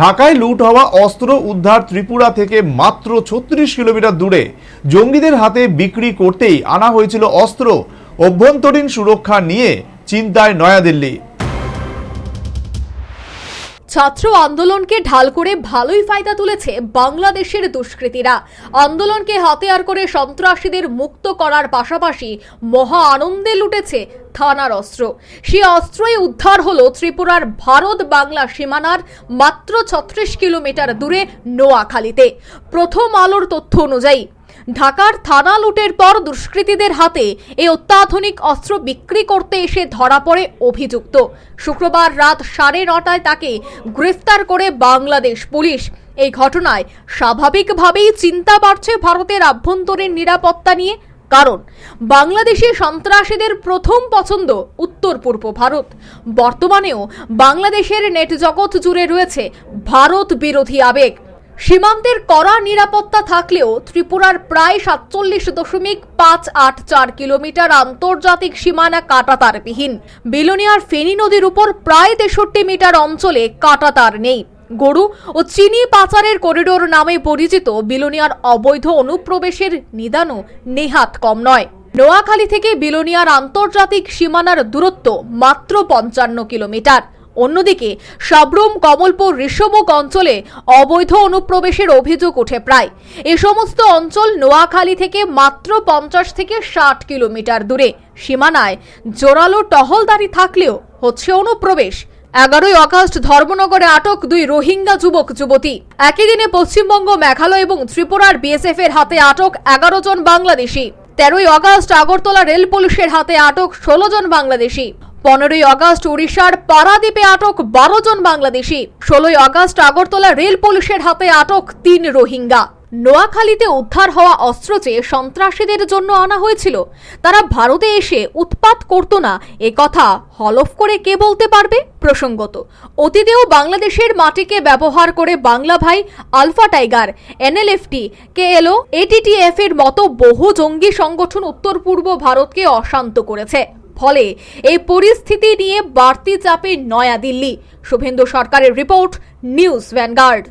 ঢাকায় লুট হওয়া অস্ত্র উদ্ধার ত্রিপুরা থেকে মাত্র ছত্রিশ কিলোমিটার দূরে। জঙ্গিদের হাতে বিক্রি করতেই আনা হয়েছিল অস্ত্র। অভ্যন্তরীণ সুরক্ষা নিয়ে চিন্তায় নয়াদিল্লি। ছাত্র আন্দোলনকে ঢাল করে ভালোই ফায়দা তুলেছে বাংলাদেশের দুষ্কৃতীরা। আন্দোলনকে হাতিয়ার করে সন্ত্রাসীদের মুক্ত করার পাশাপাশি মহা আনন্দে লুটেছে থানার অস্ত্র। সে অস্ত্রই উদ্ধার হলো ত্রিপুরার ভারত বাংলা সীমানার মাত্র ছত্রিশ কিলোমিটার দূরে নোয়াখালীতে। প্রথম আলোর তথ্য অনুযায়ী, ঢাকার থানা লুটের পর দুষ্কৃতীদের হাতে এই অত্যাধুনিক অস্ত্র বিক্রি করতে এসে ধরা পড়ে অভিযুক্ত। শুক্রবার রাত সাড়ে নটায় তাকে গ্রেফতার করে বাংলাদেশ পুলিশ। এই ঘটনায় স্বাভাবিকভাবেই চিন্তা বাড়ছে ভারতের আভ্যন্তরীণ নিরাপত্তা নিয়ে। কারণ, বাংলাদেশে সন্ত্রাসীদের প্রথম পছন্দ উত্তর পূর্ব ভারত। বর্তমানেও বাংলাদেশের নেট জগৎ জুড়ে রয়েছে ভারত বিরোধী আবেগ। সীমান্তের কড়া নিরাপত্তা থাকলেও ত্রিপুরার প্রায় সাতচল্লিশ দশমিক পাঁচ আট চার কিলোমিটার আন্তর্জাতিক সীমানা কাটাতারবিহীন। বিলোনিয়ার ফেনী নদীর উপর প্রায় তেষট্টি মিটার অঞ্চলে কাটাতার নেই। গরু ও চিনি পাচারের করিডোর নামে পরিচিত বিলোনিয়ার অবৈধ অনুপ্রবেশের নিদানও নেহাত কম নয়। নোয়াখালী থেকে বিলোনিয়ার আন্তর্জাতিক সীমানার দূরত্ব মাত্র পঞ্চান্ন কিলোমিটার। অন্যদিকে, সাবরুম, কমলপুর ঋষমুখ অঞ্চলে অবৈধ অনুপ্রবেশের অভিযোগ ওঠে প্রায়। এ সমস্ত অঞ্চল নোয়াখালী থেকে মাত্র পঞ্চাশ থেকে ষাট কিলোমিটার দূরে। সীমানায় জোরালো টহলদারি থাকলেও হচ্ছে অনুপ্রবেশ। এগারোই আগস্ট ধর্মনগরে আটক দুই রোহিঙ্গা যুবক, যুবতী। একই দিনে পশ্চিমবঙ্গ, মেঘালয় এবং ত্রিপুরার বিএসএফ এর হাতে আটক এগারো জন বাংলাদেশি। তেরোই আগস্ট আগরতলা রেল পুলিশের হাতে আটক ষোলো জন বাংলাদেশি। পনেরোই আগস্ট উড়িষ্যার পারাদ্বীপে আটক বারো জন বাংলাদেশি। ষোলোই আগস্ট আগরতলা রেল পুলিশের হাতে আটক তিন রোহিঙ্গা। নোয়াখালীতে উদ্ধার হওয়া অস্ত্র চেয়ে সন্ত্রাসীদের জন্য আনা হয়েছিল, তারা ভারতে এসে উৎপাত করত না, এ কথা হলফ করে কে বলতে পারবে? প্রসঙ্গত, অতীতেও বাংলাদেশের মাটিকে ব্যবহার করে Bangla Bhai Alpha Tiger, NLFT, KLO ATTF এর মতো বহু জঙ্গি সংগঠন উত্তর পূর্ব ভারতকে অশান্ত করেছে। ফলে এই পরিস্থিতি নিয়ে বাড়তি চাপে নয়াদিল্লি। শুভেন্দু সরকারের রিপোর্ট, নিউজ ভ্যানগার্ড।